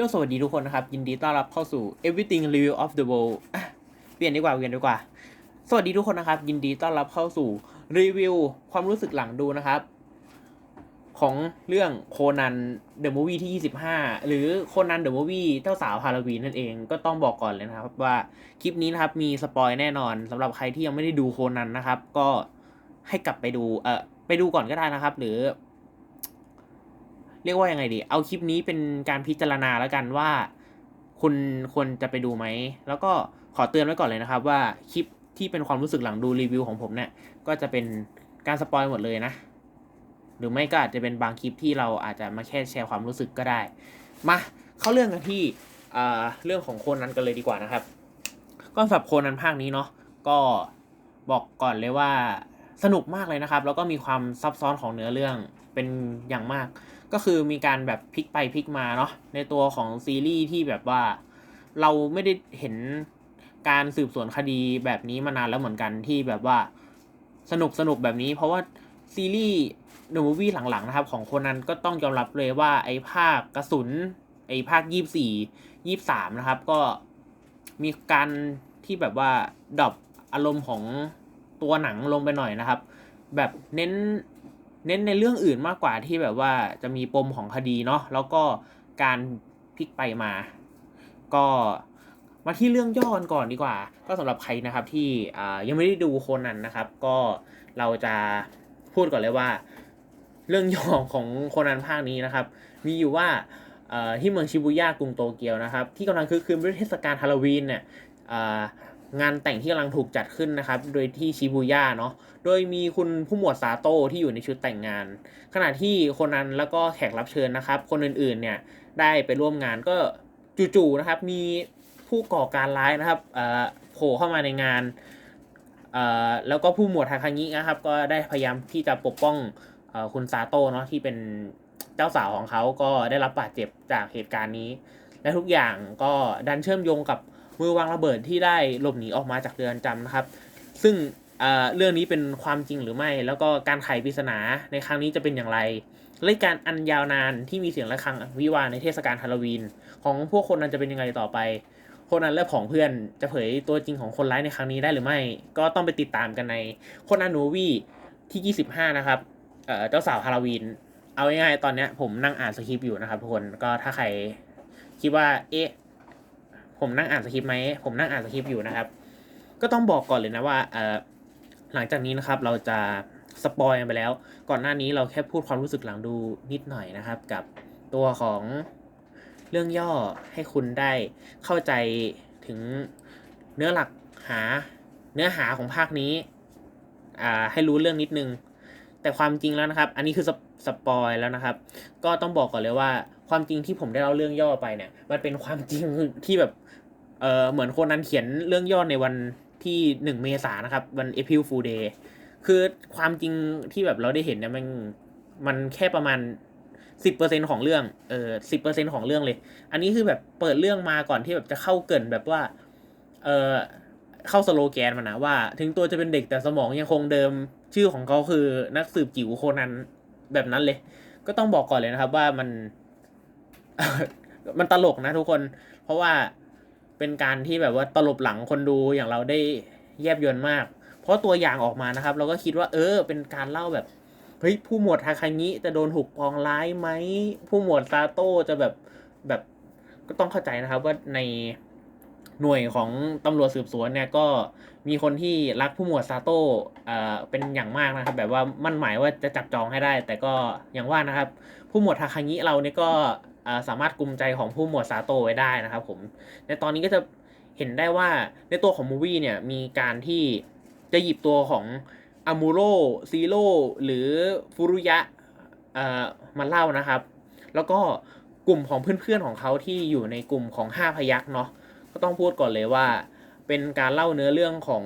โยสวัสดีทุกคนนะครับ ยินดีต้อนรับเข้าสู่ Everything Review of the World เปลี่ยนดีกว่าเปลี่ยนดีกว่า สวัสดีทุกคนนะครับ ยินดีต้อนรับเข้าสู่รีวิวความรู้สึกหลังดูนะครับ ของเรื่องโคนันเดอะมูวี่ที่ 25 หรือโคนันเดอะมูวี่เจ้าสาวฮาโลวีนนั่นเองก็ต้องบอกก่อนเลยนะครับ ว่าคลิปนี้นะครับมีสปอยแน่นอนสำหรับใครที่ยังไม่ได้ดูโคนันนะครับ ก็ให้กลับไปดูเออไปดูก่อนก็ได้นะครับ หรือ เรียกว่ายังไงดี เอาคลิปนี้เป็นการพิจารณาแล้วกันว่า คุณควรจะไปดูไหม แล้วก็ขอเตือนไว้ก่อนเลยนะครับ ว่าคลิปที่เป็นความรู้สึกหลังดูรีวิวของผมเนี่ยก็จะเป็นการสปอยหมดเลยนะ หรือไม่ก็อาจจะเป็นบางคลิปที่เราอาจจะมาแค่แชร์ความรู้สึกก็ได้ มาเข้าเรื่องกันที่เอ่อเรื่องของโคนนั้นกันเลยดีกว่านะครับ ก็สำหรับโคนนั้นภาคนี้เนาะก็บอกก่อนเลยว่าสนุกมากเลยนะครับ แล้วก็มีความซับซ้อนของเนื้อเรื่องเป็นอย่างมาก ก็คือมีการแบบพลิกไปพลิกมาเนาะในตัวของซีรีส์ที่แบบว่าเราไม่ได้เห็นการสืบสวนคดีแบบนี้มานานแล้วเหมือนกันที่แบบว่าสนุกสนุกแบบนี้ เพราะว่าซีรีส์เดอะมูฟวี่หลังๆนะครับ ของคนนั้นก็ต้องยอมรับเลยว่าไอ้ภาคกระสุน ไอ้ภาคยี่สี่ยี่สามนะครับ ก็มีการที่แบบว่าดรอปอารมณ์ของตัวหนังลงไปหน่อยนะครับ แบบเน้น เน้นในเรื่องอื่นมากกว่าที่แบบว่าจะมีปมของคดีเนาะแล้วก็การพลิกไปมา ก็มาที่เรื่องย่อกันก่อนดีกว่า ก็สำหรับใครนะครับที่อ่ายังไม่ได้ดูโคนันนะครับ ก็เราจะพูดก่อนเลยว่า เรื่องย่อของโคนันภาคนี้นะครับ มีอยู่ว่าอ่อที่เมืองชิบูย่ากรุงโตเกียวนะครับ ที่กำลังคือคืนเทศกาลฮาโลวีนเนี่ยอ่า งานแต่งที่กำลังถูกจัดขึ้นนะครับ โดยที่ชิบูย่าเนาะ โดยมีคุณผู้หมวดซาโต้ที่อยู่ในชุดแต่งงาน ขณะที่คนนั้นแล้วก็แขกรับเชิญนะครับ คนอื่นๆเนี่ยได้ไปร่วมงานก็จู่ๆนะครับมีผู้ก่อการร้ายนะครับโผล่เข้ามาในงานแล้วก็ผู้หมวดทาคางินะครับ ก็ได้พยายามที่จะปกป้องอคุณซาโต้เนาะที่เป็นเจ้าสาวของเขาก็ได้รับบาดเจ็บจากเหตุการณ์นี้ และทุกอย่างก็ดันเชื่อมโยงกับ มือวางระเบิดที่ได้หลบหนีออกมาจากเรือนจำนะครับ ซึ่งเเรื่องนี้เป็นความจริงหรือไม่ แล้วก็การไขปริศนาในครั้งนี้จะเป็นอย่างไรและการอันยาวนานที่มีเสียงะระฆังวิวาในเทศกาลฮาโลวีน ของพวกคนนั้นจะเป็นยังไงต่อไปคนนั้นและผองเพื่อนจะเผยตัวจริงของคนร้ายในครั้งนี้ได้หรือไม่ ก็ต้องไปติดตามกันในคนนันโนวีที่ 25 นะครับเจ้าสาวฮาโลวีน เอาง่ายๆตอนนี้ผมนั่งอ่านสคริปต์อยู่นะครับทุกคนก็ถ้าใครคิดว่าเอ๊ะ ผมนั่งอ่านสคริปต์ไหมผมนั่งอ่านสคริปต์อยู่นะครับ ก็ต้องบอกก่อนเลยนะว่าเออหลังจากนี้นะครับเราจะสปอยไปแล้ว ก่อนหน้านี้เราแค่พูดความรู้สึกหลังดูนิดหน่อยนะครับ กับตัวของเรื่องย่อให้คุณได้เข้าใจถึงเนื้อหลักหาเนื้อหาของภาคนี้ อ่าให้รู้เรื่องนิดนึง แต่ความจริงแล้วนะครับ อันนี้คือ สปอยแล้วนะครับ ก็ต้องบอกก่อนเลยว่า ความจริงที่ผมได้เล่าเรื่องย่อไปเนี่ย มันเป็นความจริงที่แบบเออเหมือนคนนั้นเขียนเรื่องย่อในวันที่หนึ่งเมษายนนะครับ วัน April Fool Day คือความจริงที่แบบเราได้เห็นเนี่ยมันมันแค่ประมาณสิบเปอร์เซ็นของเรื่อง เออสิบเปอร์เซ็นของเรื่องเลย อันนี้คือแบบเปิดเรื่องมาก่อนที่แบบจะเข้าเกินแบบว่า เออเข้าสโลแกนมันนะว่า ถึงตัวจะเป็นเด็กแต่สมองยังคงเดิม ชื่อของเขาคือนักสืบจิ๋วโคนัน แบบนั้นเลย ก็ต้องบอกก่อนเลยนะครับ ว่ามัน มันตลกนะทุกคน เพราะว่าเป็นการที่แบบว่าตลบหลังคนดูอย่างเราได้แยบยนต์มาก เพราะตัวอย่างออกมานะครับ เราก็คิดว่า เออ เป็นการเล่าแบบเฮ้ยผู้หมวดทาคางิจะโดนถูกปองร้ายไหมผู้หมวดซาโต้จะแบบแบบก็ต้องเข้าใจนะครับว่าใน หน่วยของตำรวจสืบสวนเนี่ยก็มีคนที่รักผู้หมวดซาโต้เออเป็นอย่างมากนะครับ แบบว่ามั่นหมายว่าจะจับจองให้ได้ แต่ก็อย่างว่านะครับ ผู้หมวดทาคางิเราเนี่ยก็สามารถกลุ่มใจของผู้หมวดซาโตไว้ได้นะครับผมในตอนนี้ก็จะเห็นได้ว่าในตัวของมูวี่เนี่ยมีการที่จะหยิบตัวของอามูโรซีโร่หรือฟุรุยะมาเล่านะครับ แล้วก็กลุ่มของเพื่อนๆของเขาที่อยู่ในกลุ่มของห้าพยักเนาะ ก็ต้องพูดก่อนเลยว่า เป็นการเล่าเนื้อเรื่องของ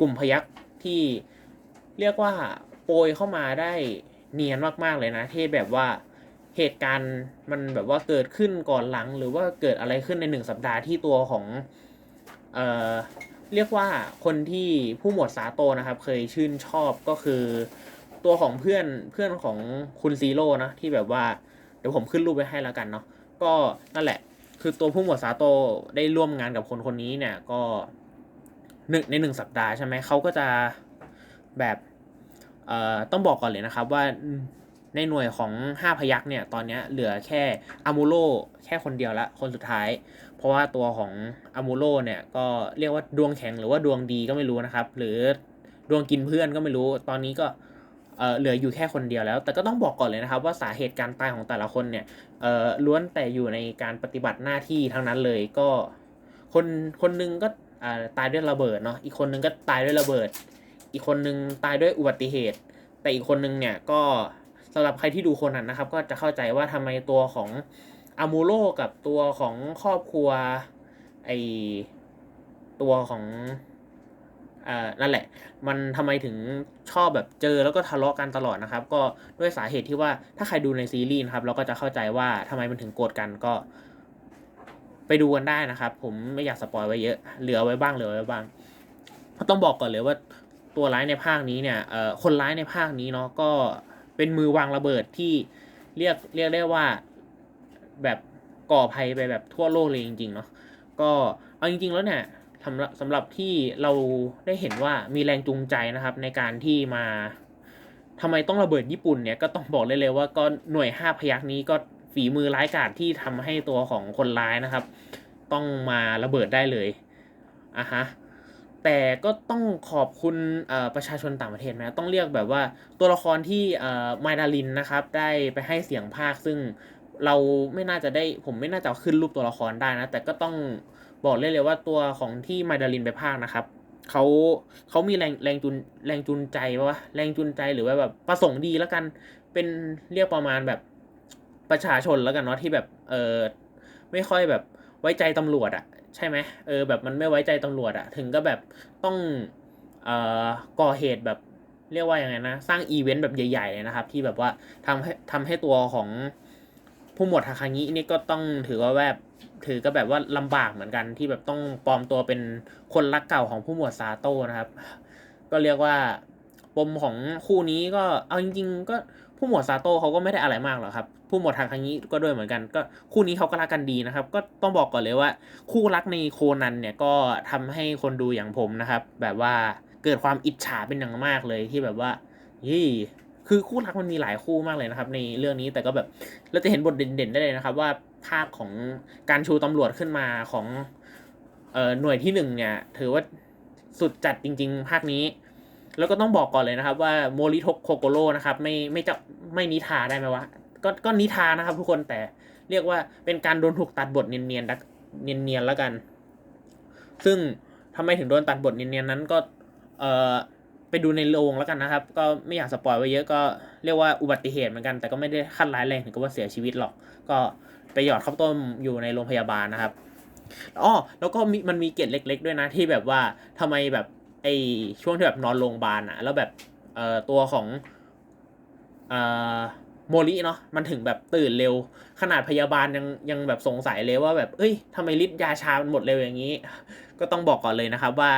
กลุ่มพยักที่เรียกว่าโปรยเข้ามาได้เนียนมากๆเลยนะที่แบบว่าเหตุการณ์มันแบบว่าเกิดขึ้นก่อนหลัง หรือว่าเกิดอะไรขึ้นในหนึ่งสัปดาห์ที่ตัวของเอ่อเรียกว่าคนที่ผู้หมวดสาโตนะครับ เคยชื่นชอบก็คือตัวของเพื่อนเพื่อนของคุณซีโร่นะที่แบบว่าเดี๋ยวผมขึ้นรูปไว้ให้แล้วกันเนาะก็นั่นแหละ คือตัวผู้หมวดซาโตได้ร่วมงานกับคนคนนี้เนี่ยก็หนึ่งในหนึ่งสัปดาห์ใช่ไหมเขาก็จะแบบเอ่อต้องบอกก่อนเลยนะครับว่าในหน่วยของห้าพยักเนี่ยตอนนี้เหลือแค่อามูโรแค่คนเดียวละคนสุดท้าย เพราะว่าตัวของอามูโรเนี่ยก็เรียกว่าดวงแข็งหรือว่าดวงดีก็ไม่รู้นะครับ หรือดวงกินเพื่อนก็ไม่รู้ ตอนนี้ก็ เหลืออยู่แค่คนเดียวแล้ว แต่ก็ต้องบอกก่อนเลยนะครับ ว่าสาเหตุการตายของแต่ละคนเนี่ยล้วนแต่อยู่ในการปฏิบัติหน้าที่ทั้งนั้นเลยก็คนคนหนึงก็ตายด้วยระเบิดเนาะอีกคนนึงก็ตายด้วยระเบิด อีกคนนึงตายด้วยอุบัติเหตุ แต่อีกคนนึงเนี่ยก็สำหรับใครที่ดูคนนั้นนะครับ ก็จะเข้าใจว่าทำไมตัวของอามูโรกับตัวของครอบครัวไอตัวของ อ่านั่นแหละ มันทำไมถึงชอบแบบเจอแล้วก็ทะเลาะกันตลอดนะครับ ก็ด้วยสาเหตุที่ว่าถ้าใครดูในซีรีส์นะครับ เราก็จะเข้าใจว่าทำไมมันถึงโกรธกันก็ ไปดูกันได้นะครับ ผมไม่อยากสปอยไว้เยอะ เหลือไว้บ้างเหลือไว้บ้างต้องบอกก่อนเลยว่าตัวร้ายในภาคนี้เนี่ยเอ่อคนร้ายในภาคนี้เนาะก็เป็นมือวางระเบิดที่เรียกเรียกได้ว่าแบบก่อภัยไปแบบทั่วโลกเลยจริงๆเนาะก็เอาจริงๆแล้วเนี่ย สำหรับสำหรับที่เราได้เห็นว่ามีแรงจูงใจนะครับ ในการที่มาทำไมต้องระเบิดญี่ปุ่นเนี่ยก็ต้องบอกเลยเลยว่าก็หน่วยห้าพยักนี้ก็ฝีมือร้ายกาจที่ทำให้ตัวของคนร้ายนะครับ ต้องมาระเบิดได้เลยอะฮะแต่ก็ต้องขอบคุณประชาชนต่างประเทศนะต้องเรียกแบบว่าตัวละครที่ไมดาลินนะครับ ได้ไปให้เสียงภาคซึ่งเราไม่น่าจะได้ผมไม่น่าจะขึ้นรูปตัวละครได้นะ แต่ก็ต้อง บอกเลยเลยว่าตัวของที่ไมดาลินไปภาคนะครับเขาเขามีแรงแรงจุนแรงจุนใจว่าแรงจุนใจหรือว่าแบบประสงค์ดีแล้วกันเป็นเรียกประมาณแบบประชาชนแล้วกันเนาะที่แบบเออไม่ค่อยแบบไว้ใจตำรวจอะใช่ไหมเออแบบมันไม่ไว้ใจตำรวจอะถึงก็แบบต้องเอ่อก่อเหตุแบบเรียกว่าอย่างไงนะ สร้างอีเวนต์แบบใหญ่ๆนะครับ ที่แบบว่าทำให้ทำให้ตัวของ ผู้หมวดฮาคางินี่ก็ต้องถือว่าแบบถือก็แบบว่าลำบากเหมือนกันที่แบบต้องปลอมตัวเป็นคนรักเก่าของผู้หมวดซาโต้นะครับ ก็เรียกว่าปมของคู่นี้ก็เอาจริง ๆ ก็ผู้หมวดซาโต้เขาก็ไม่ได้อะไรมากหรอกครับ ผู้หมวดทางครั้งนี้ก็ด้วยเหมือนกัน ก็คู่นี้เขาก็รักกันดีนะครับ ก็ต้องบอกก่อนเลยว่า คู่รักในโคนันเนี่ยก็ทำให้คนดูอย่างผมนะครับ แบบว่าเกิดความอิจฉาเป็นอย่างมากเลยที่แบบว่ายี่ คือคู่รักมันมีหลายคู่มากเลยนะครับ ในเรื่องนี้แต่ก็แบบเราจะเห็นบทเด่นๆได้เลยนะครับ ว่าภาคของการชูตำรวจขึ้นมาของเอ่อหน่วยที่หนึ่งเนี่ย ถือว่าสุดจัดจริง ๆ ภาคนี้ แล้วก็ต้องบอกก่อนเลยนะครับ ว่าโมริโทโคโกโร่นะครับ ไม่ไม่จะไม่นิทาได้ไหมวะก็ก็นิทานะครับ ทุกคนแต่เรียกว่าเป็นการโดนถูกตัดบทเนียนๆเนียนๆแล้วกัน ซึ่งทำไมถึงโดนตัดบทเนียนๆนั้นก็เอ่อ ไปดูในโรงแล้วกันนะครับ ก็ไม่อยากสปอยไว้เยอะก็เรียกว่าอุบัติเหตุเหมือนกันแต่ก็ไม่ได้ขั้นร้ายแรงถึงกับว่าเสียชีวิตหรอก ก็ไปหยอดข้าวต้มอยู่ในโรงพยาบาลนะครับอ๋อแล้วก็มีมันมีเกร็ดเล็ก ๆ ด้วยนะที่แบบว่าทำไมแบบไอช่วงที่แบบนอนโรงพยาบาลอะแล้วแบบเอ่อตัวของเอ่อโมริเนาะมันถึงแบบตื่นเร็ว ขนาดพยาบาลยังยังแบบสงสัยเลยว่าแบบเอ้ยทำไมฤทธิ์ยาชามันหมดเร็วอย่างนี้ ก็ต้องบอกก่อนเลยนะครับว่า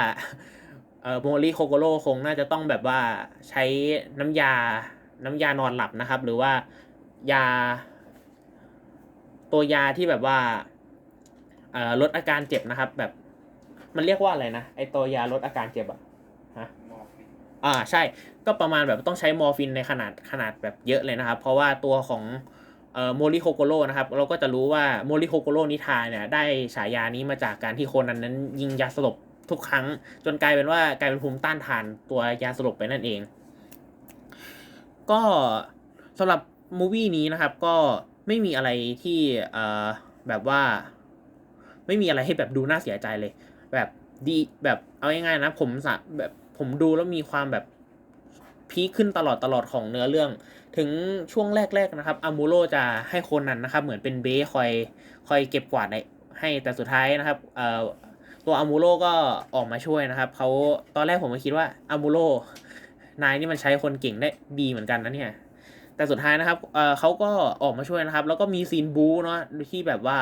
เอ่อโมริโคโกโร่คงน่าจะต้องแบบว่าใช้น้ำยาน้ำยานอนหลับนะครับ หรือว่ายา ตัวยาที่แบบว่าเอ่อลดอาการเจ็บนะครับ แบบมันเรียกว่าอะไรนะไอตัวยาลดอาการเจ็บอะฮะอ่าใช่ก็ประมาณแบบต้องใช้มอร์ฟินในขนาดขนาดแบบเยอะเลยนะครับ เพราะว่าตัวของเอ่อโมริโคโกโร่นะครับ เราก็จะรู้ว่าโมริโคโกโร่นิทาเนี่ยได้ฉายานี้มาจากการที่โคนนั้นนั้นยิงยาสลบ ทุกครั้ง จนกลายเป็นว่ากลายเป็นภูมิต้านทานตัวยาสลบไปนั่นเอง ก็สำหรับมูวี่นี้นะครับ ก็ไม่มีอะไรที่เอ่อแบบว่า ไม่มีอะไรให้แบบดูน่าเสียใจเลย แบบดีแบบเอาง่ายๆนะ ผมสะแบบผมดูแล้วมีความแบบพีคขึ้นตลอดตลอดของเนื้อเรื่อง ถึงช่วงแรก ๆ นะครับอามูโรจะให้โคนนั้นนะครับ เหมือนเป็นเบ้คอย คอยเก็บกวาดให้แต่สุดท้ายนะครับเอ่อ ตัวอามูโรก็ออกมาช่วยนะครับเขาตอนแรกผมก็คิดว่าอามูโรนายนี่มันใช้คนเก่งได้ดีเหมือนกันนะเนี่ย แต่สุดท้ายนะครับเเขาก็ออกมาช่วยนะครับ แล้วก็มีซีนบูเนาะที่แบบว่า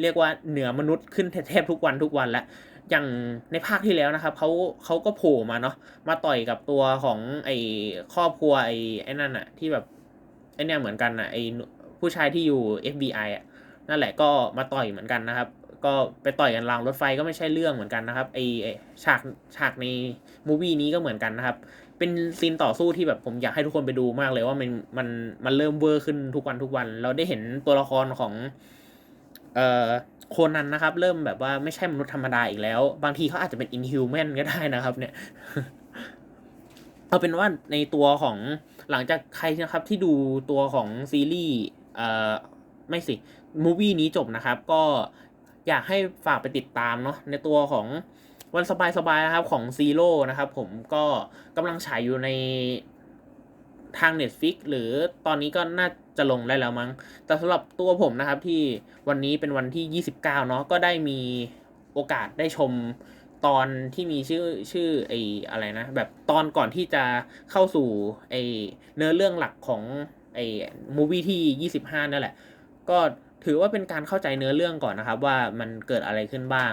เรียกว่าเหนือมนุษย์ขึ้นแทบทุกวันทุกวันแล้วอย่างในภาคที่แล้วนะครับเขาเขาก็โผล่มาเนาะมาต่อยกับตัวของไอ้ครอบครัวไอ้ไอ้นั่นอะที่แบบไอ้เนี่ยเหมือนกันอะไอ้ผู้ชายที่อยู่ FBI อะนั่นแหละก็มาต่อยเหมือนกันนะครับ ก็ไปต่อยกันรางรถไฟก็ไม่ใช่เรื่องเหมือนกันนะครับไอฉากฉากในมูวี่นี้ก็เหมือนกันนะครับ เป็นซีนต่อสู้ที่แบบผมอยากให้ทุกคนไปดูมากเลยว่ามันมันมันเริ่มเวอร์ขึ้นทุกวันทุกวัน เราได้เห็นตัวละครของเอ่อโคนันนะครับ เริ่มแบบว่าไม่ใช่มนุษย์ธรรมดาอีกแล้ว บางทีเขาอาจจะเป็นอินฮิวแมนก็ได้นะครับ เนี่ยเอาเป็นว่าในตัวของหลังจากใครนะครับที่ดูตัวของซีรีส์เอ่อไม่สิมูวี่นี้จบนะครับ ก็ อยากให้ฝากไปติดตามเนาะในตัวของวันสบายๆนะครับของซีโร่นะครับผมก็กำลังฉายอยู่ในทาง Netflix หรือตอนนี้ก็น่าจะลงได้แล้วมั้ง แต่สำหรับตัวผมนะครับที่วันนี้เป็นวันที่ 29 เนาะก็ได้มีโอกาสได้ชมตอนที่มีชื่อชื่อไอ้อะไรนะ แบบตอนก่อนที่จะเข้าสู่ไอเนื้อเรื่องหลักของไอมูวี่ที่ 25 นั่นแหละ ก็ ถือว่าเป็นการเข้าใจเนื้อเรื่องก่อนนะครับ ว่ามันเกิดอะไรขึ้นบ้าง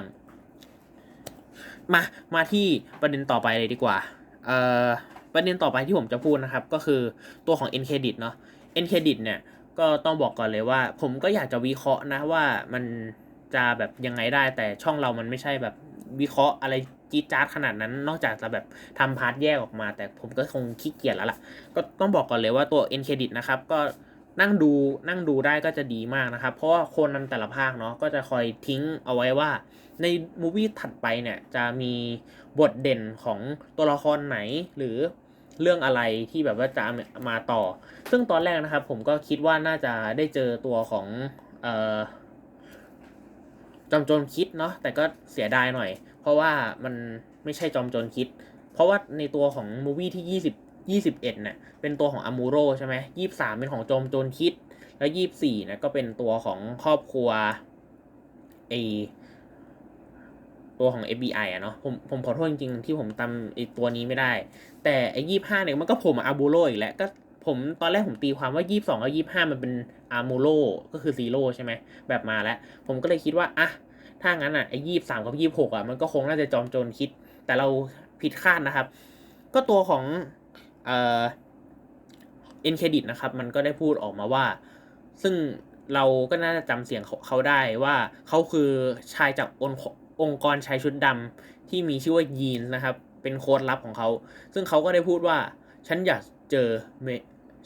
มามาที่ประเด็นต่อไปเลยดีกว่าเอ่อประเด็นต่อไปที่ผมจะพูดนะครับ ก็คือตัวของ n Credit เนาะ n Credit เนี่ยก็ต้องบอกก่อนเลยว่า ผมก็อยากจะวิเคราะห์นะว่ามันจะแบบยังไงได้แต่ช่องเรามันไม่ใช่แบบวิเคราะห์อะไรจี๊ดจ๊าดขนาดนั้น นอกจากจะแบบทำพาร์ทแยกออกมา แต่ผมก็คงขี้เกียจแล้วล่ะ ก็ต้องบอกก่อนเลยว่าตัว n Credit นะครับก็ นั่งดูนั่งดูได้ก็จะดีมากนะครับ เพราะว่าโคนนั้นแต่ละภาคเนาะก็จะคอยทิ้งเอาไว้ว่า ในมูวี่ถัดไปเนี่ยจะมีบทเด่นของตัวละครไหนหรือเรื่องอะไรที่แบบว่าจะมาต่อ ซึ่งตอนแรกนะครับ ผมก็คิดว่าน่าจะได้เจอตัวของเอ่อจอมโจรคิดเนาะแต่ก็เสียดายหน่อย เพราะว่ามันไม่ใช่จอมโจรคิด เพราะว่าในตัวของมูวี่ที่ ยี่สิบเอ็ดเนี่ยเป็นตัวของอามูโรใช่ไหมยี่สามเป็นของจอมโจรคิด แล้วยี่สี่นี่ยก็เป็นตัวของครอบครัวไอตัวของ FBI อะเนาะผมผมขอโทษจริงๆ ที่ผมจำไอตัวนี้ไม่ได้ แต่ไอยี่ห้าเนี่ยมันก็ผมอาบูโรอีกแล้วก็ผมตอนแรกผมตีความว่ายี่สองกับยี่ห้ามันเป็นอามูโรก็คือซีโร่ใช่ไหมแบบมาแล้ว ผมก็เลยคิดว่าอะถ้างั้นอะไอยี่สามกับยี่หกอะมันก็คงน่าจะจอมโจรคิด แต่เราผิดคาดนะครับ ก็ตัวของ เอ็นเครดิตนะครับ มันก็ได้พูดออกมาว่า ซึ่งเราก็น่าจะจำเสียงเขาได้ว่าเขาคือชายจากองค์องค์กรชายชุดดำที่มีชื่อว่ายีนนะครับ เป็นโค้ดลับของเขา ซึ่งเขาก็ได้พูดว่า ฉันอยากเจอเม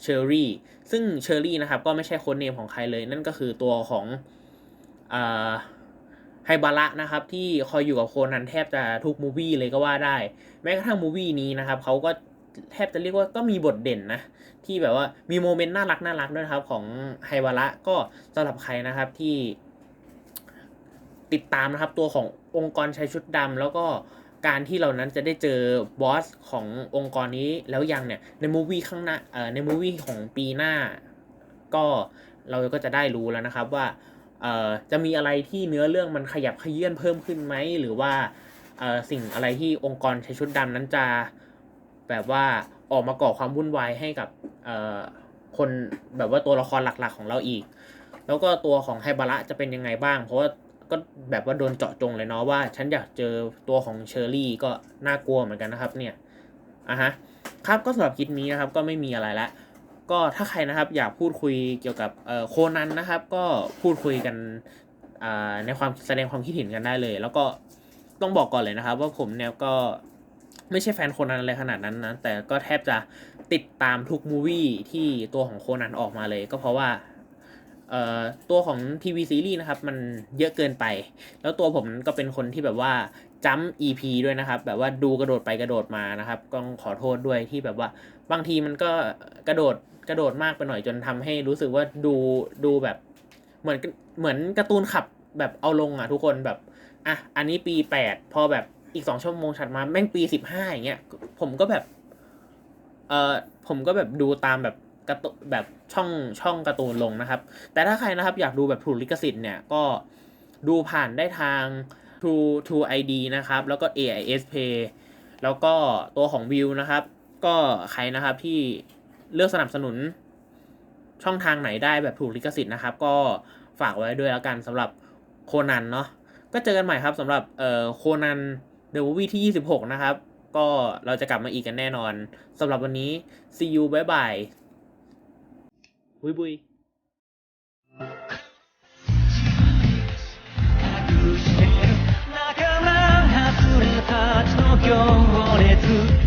เชอรี่ ซึ่งเชอรี่นะครับ ก็ไม่ใช่โค้ดเนมของใครเลย นั่นก็คือตัวของไฮบาระนะครับที่คอยอยู่กับโคนันแทบจะทุกมูวี่เลยก็ว่าได้ แม้กระทั่งมูวี่นี้นะครับเขาก็ แทบจะเรียกว่าก็มีบทเด่นนะ ที่แบบว่ามีโมเมนต์น่ารักน่ารักด้วยครับ ของไฮวาระก็สำหรับใครนะครับที่ ติดตามนะครับตัวขององค์กรชายชุดดำแล้วก็การที่เรานั้นจะได้เจอบอสขององค์กรนี้แล้วยังเนี่ยในมูวี่ข้างหน้าเอ่อในมูวี่ของปีหน้า ก็เราก็จะได้รู้แล้วนะครับว่าเอ่อจะมีอะไรที่เนื้อเรื่องมันขยับขยื่นเพิ่มขึ้นไหมหรือว่าเอ่อสิ่งอะไรที่องค์กรชายชุดดำนั้นจะ แบบว่าออกมาก่อความวุ่นวายให้กับคนแบบว่าตัวละครหลักๆของเราอีก แล้วก็ตัวของไฮบาระจะเป็นยังไงบ้าง เพราะว่าก็แบบว่าโดนเจาะจงเลยเนาะว่า ฉันอยากเจอตัวของเชอร์รี่ก็น่ากลัวเหมือนกันนะครับเนี่ยอะฮะครับก็สำหรับคลิปนี้นะครับก็ไม่มีอะไรละก็ถ้าใครนะครับอยากพูดคุยเกี่ยวกับโคนันนะครับ ก็พูดคุยกันในความแสดงความคิดเห็นกันได้เลย แล้วก็ต้องบอกก่อนเลยนะครับ ว่าผมเนี่ยก็ ไม่ใช่แฟนโคนันอะไรขนาดนั้นนะ แต่ก็แทบจะติดตามทุกมูวี่ที่ตัวของโคนันออกมาเลย ก็เพราะว่าตัวของทีวีซีรีส์นะครับ มันเยอะเกินไป แล้วตัวผมก็เป็นคนที่แบบว่าจัม EP ด้วยนะครับ แบบว่าดูกระโดดไปกระโดดมานะครับก็ต้องขอโทษด้วยที่แบบว่า บางทีมันก็กระโดดกระโดดมากไปหน่อยจนทำให้รู้สึกว่าดูดูแบบ เหมือนเหมือนการ์ตูนขับแบบเอาลงอะทุกคนแบบอะอันนี้ปีแปดพอแบบ อีกสองชั่วโมงถัดมาแม่งปีสิบห้าอย่างเงี้ยผมก็แบบ เออผมก็แบบดูตามแบบกร์ตูแบบช่องช่องการ์ตูนลงนะครับ แต่ถ้าใครนะครับอยากดูแบบถูกลิขสิทธิ์เนี่ยก็ดูผ่านได้ทาง True True ID นะครับ แล้วก็ AIS Pay แล้วก็ตัวของวิวนะครับ ก็ใครนะครับที่เลือกสนับสนุนช่องทางไหนได้แบบถูกลิขสิทธิ์นะครับ ก็ฝากไว้ด้วยแล้วกันสำหรับโคนันเนาะก็เจอกันใหม่ครับสำหรับเอ่อโคนัน เดี๋ยววีที่ 26 นะครับ ก็เราจะกลับมาอีกกันแน่นอนสำหรับวันนี้ see you bye bye บุยบุย「」